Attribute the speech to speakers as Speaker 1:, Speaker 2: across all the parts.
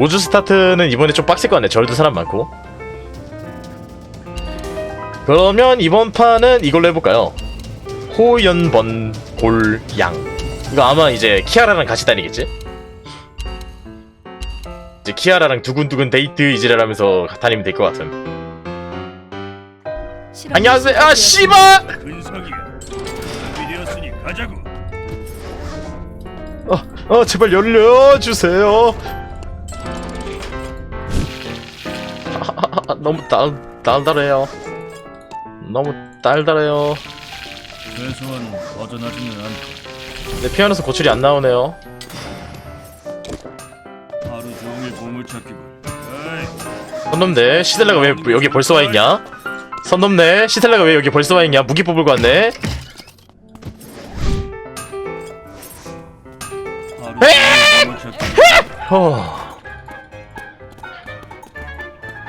Speaker 1: 우주 스타트는 이번에 좀 빡셀 것 같네. 절도 사람 많고. 그러면 이번 판은 이걸로 해볼까요? 호연번 골양. 이거 아마 이제 키아라랑 같이 다니겠지? 이제 키아라랑 두근두근 데이트 이지랄하면서 다니면 될 것 같은. 안녕하세요. 아 씨발!
Speaker 2: 근석이야. 준비되었으니 가자고.
Speaker 1: 어, 어 제발 열려주세요. 아, 너무 달 달달해요. 너무 달달해요.
Speaker 2: 최소한 벗어나지는 않.
Speaker 1: 내 피아노에서 고출이 안 나오네요.
Speaker 2: 하루 종일 보물찾기고. 에이,
Speaker 1: 선 넘네. 시텔라가 왜 여기 벌써 와 있냐? 선 넘네. 시텔라가 왜 여기 벌써 와 있냐? 무기 뽑을 거 같네.
Speaker 2: 하루 종일 보물찾기.
Speaker 1: 허.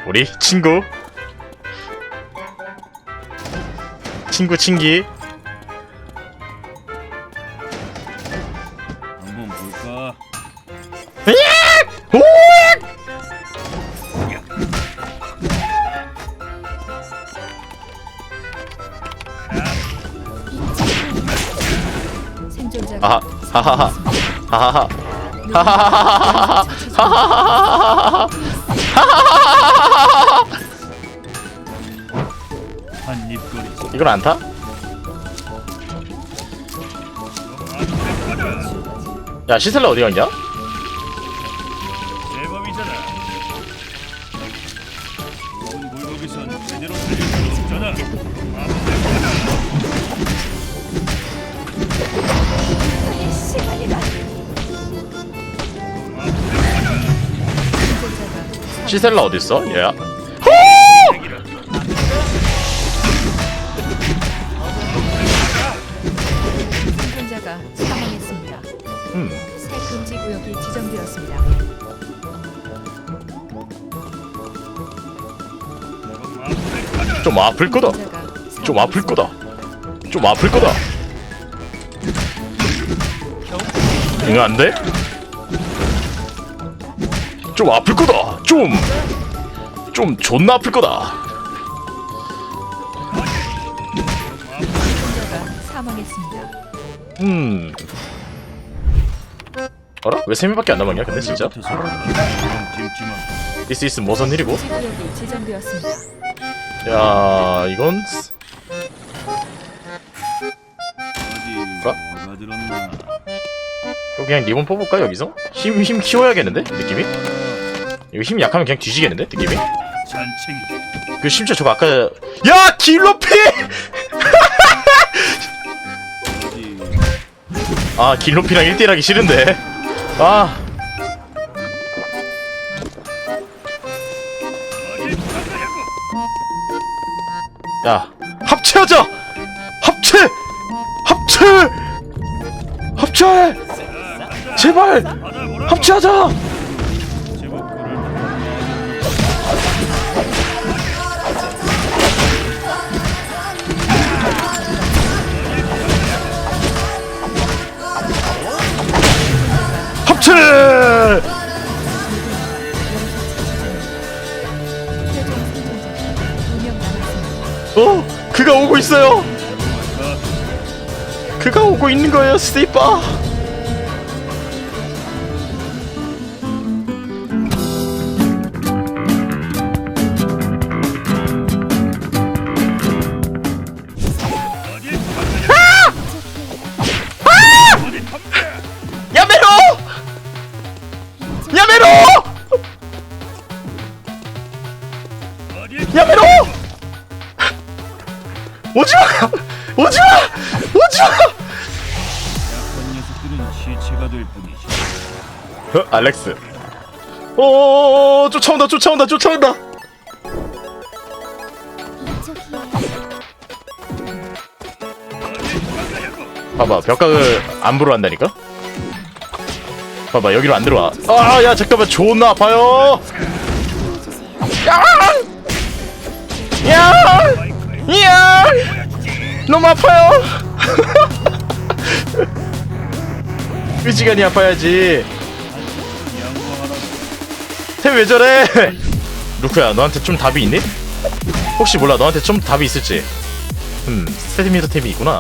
Speaker 1: 우리 친구. 친구 친기.
Speaker 2: 한번 볼까?
Speaker 1: 오!
Speaker 3: 생존자가
Speaker 1: 아하, 하하하, 하하하, 하하하하하하하, 하하하하하하하.
Speaker 2: 한 입거리.
Speaker 1: 이걸 안 타? 야 시셀라 어디 갔냐?
Speaker 2: 제법이잖아. 좋은 골목에선 제대로 살릴 수 없잖아.
Speaker 3: 생존자가
Speaker 1: 시셀라 어디 있어? 얘야. 좀 아플 거다. 좀 아플 거다. 좀 아플 거다. 응, 안 돼? 좀 아플 거다. 좀. 좀 존나 아플 거다.
Speaker 3: 사망했습니다.
Speaker 1: 음. 어라? 왜 3명밖에 안 남았냐, 근데 진짜?
Speaker 2: 찜찜한.
Speaker 1: This is 무슨 일이고?
Speaker 3: 구역이 지정되었습니다.
Speaker 1: 야, 이건. 뭐라?
Speaker 2: 뭐가 들었나?
Speaker 1: 이거 그냥 리본 뽑을까, 여기서? 힘, 힘 키워야겠는데? 느낌이? 이거 힘 약하면 그냥 뒤지겠는데? 느낌이?
Speaker 2: 잔챙이.
Speaker 1: 그 심지어 저거 아까 야 길로피
Speaker 2: 어디
Speaker 1: 아 길로피랑 1대1 하기 싫은데 아 야 합체하자! 합체! 합체! 합체! 제발. 합체하자! 합체 어? 그가 오고 있어요? 그가 오고 있는 거예요 스테이 오지마 오지마
Speaker 2: 약한 녀석들은 시체가 될 뿐이지.
Speaker 1: 어, 알렉스 오 쫓아온다 쫓아온다 쫓아온다 봐봐 벽각을 안 보러 한다니까 봐봐 여기로 안 들어와 아 야 잠깐만 존나 아파요 야! 야! 야! 너무 아파요 의지간이 아파야지 템왜 저래? 루크야, 너한테 좀 답이 있니? 혹시 몰라, 너한테 좀 답이 있을지. 음, 스테미더 템이 있구나.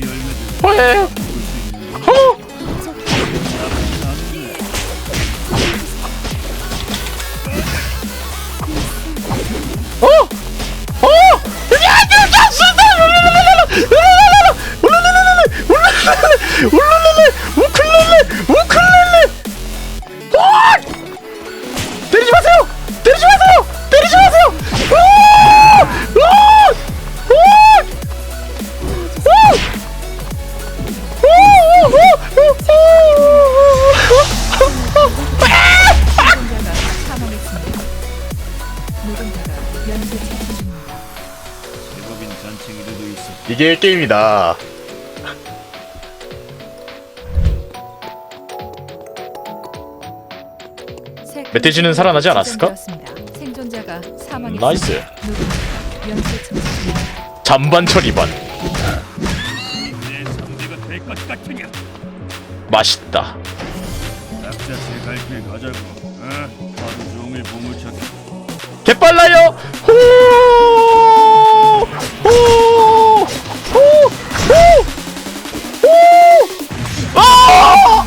Speaker 2: 열매들
Speaker 1: 호에,
Speaker 3: 누군가가 연쇄 처치 중입니다.
Speaker 2: 제법인 잔챙이들도 있어.
Speaker 1: 이게 게임이다.
Speaker 3: 새
Speaker 1: 멧돼지는 살아나지 않았을까?
Speaker 3: 지정되었습니다. 생존자가 사망했습니다.
Speaker 1: 나이스.
Speaker 3: 누군가가 연쇄 처치 중입니다.
Speaker 1: 잔반철 이반
Speaker 2: 내 상대가 될 것 같으냐?
Speaker 1: 맛있다.
Speaker 2: 각자 제갈길 가자고. 어? 하루 종일 보물 찾기.
Speaker 1: 개빨라요. 호! 호! 호! 호! 호! 아!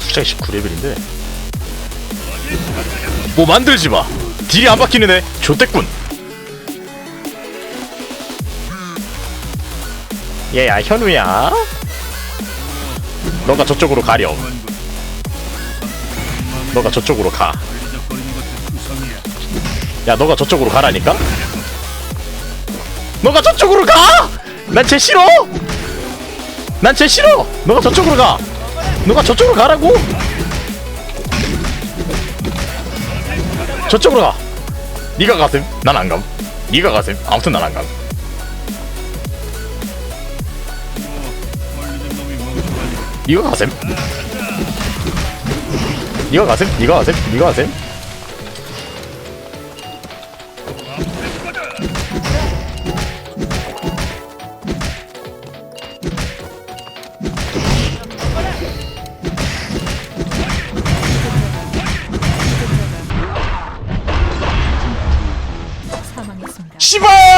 Speaker 1: 숫자가 19레벨인데 뭐 만들지 마 딜이 안 박히는 애 좋댔군 얘야 현우야 너가 저쪽으로 가렴. 너가 저쪽으로 가.
Speaker 2: 야
Speaker 1: 너가 저쪽으로 가라니까? 너가 저쪽으로 가 난 쟤 싫어! 난 쟤 싫어! 너가 저쪽으로 가! 너가 저쪽으로 가라고! 저쪽으로 가! 네가 가셈? 난 안 감. 네가 가셈? 아무튼 난 안 감 네가 가셈. 네가 가셈 네가 가셈 네가 가셈.
Speaker 3: 사망했습니다.
Speaker 1: 씨발